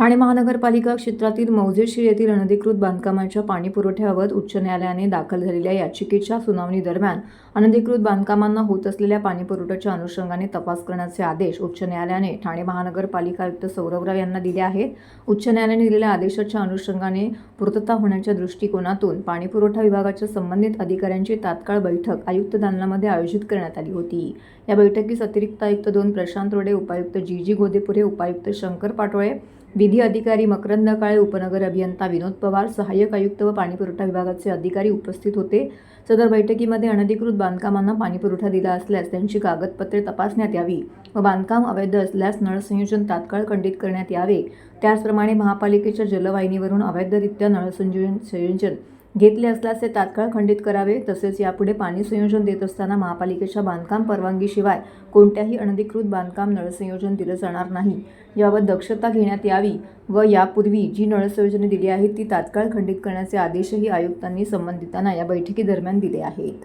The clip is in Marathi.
ठाणे महानगरपालिका क्षेत्रातील मौजेशीर येथील अनधिकृत बांधकामांच्या पाणीपुरवठ्याबाबत उच्च न्यायालयाने दाखल झालेल्या याचिकेच्या सुनावणी दरम्यान अनधिकृत बांधकामांना होत असलेल्या पाणीपुरवठ्याच्या अनुषंगाने तपास करण्याचे आदेश उच्च न्यायालयाने ठाणे महानगरपालिका आयुक्त सौरभराव यांना दिले आहेत. उच्च न्यायालयाने दिलेल्या आदेशाच्या अनुषंगाने पूर्तता होण्याच्या दृष्टिकोनातून पाणीपुरवठा विभागाच्या संबंधित अधिकाऱ्यांची तात्काळ बैठक आयुक्त दालनामध्ये आयोजित करण्यात आली होती. या बैठकीस अतिरिक्त आयुक्त दोन प्रशांत रोडे उपायुक्त जी जी गोदेपुरे उपायुक्त शंकर पाटोळे विधी अधिकारी मकरंद काळे उपनगर अभियंता विनोद पवार सहाय्यक आयुक्त व पाणीपुरवठा विभागाचे अधिकारी उपस्थित होते. सदर बैठकीमध्ये अनधिकृत बांधकामांना पाणीपुरवठा दिला असल्यास त्यांची कागदपत्रे तपासण्यात यावी व बांधकाम अवैध असल्यास नळसंयोजन तात्काळ खंडित करण्यात यावे. त्याचप्रमाणे महापालिकेच्या जलवाहिनीवरून अवैधरित्या नळसंयोजन संयोजन घेतले असल्यास ते तात्काळ खंडित करावे. तसेच यापुढे पाणी संयोजन देत असताना महापालिकेच्या बांधकाम परवानगीशिवाय कोणत्याही अनधिकृत बांधकाम नळसंयोजन दिलं जाणार नाही. याबाबत दक्षता घेण्यात यावी व यापूर्वी जी नळसंयोजने दिली आहेत ती तात्काळ खंडित करण्याचे आदेशही आयुक्तांनी संबंधितांना या बैठकीदरम्यान दिले आहेत.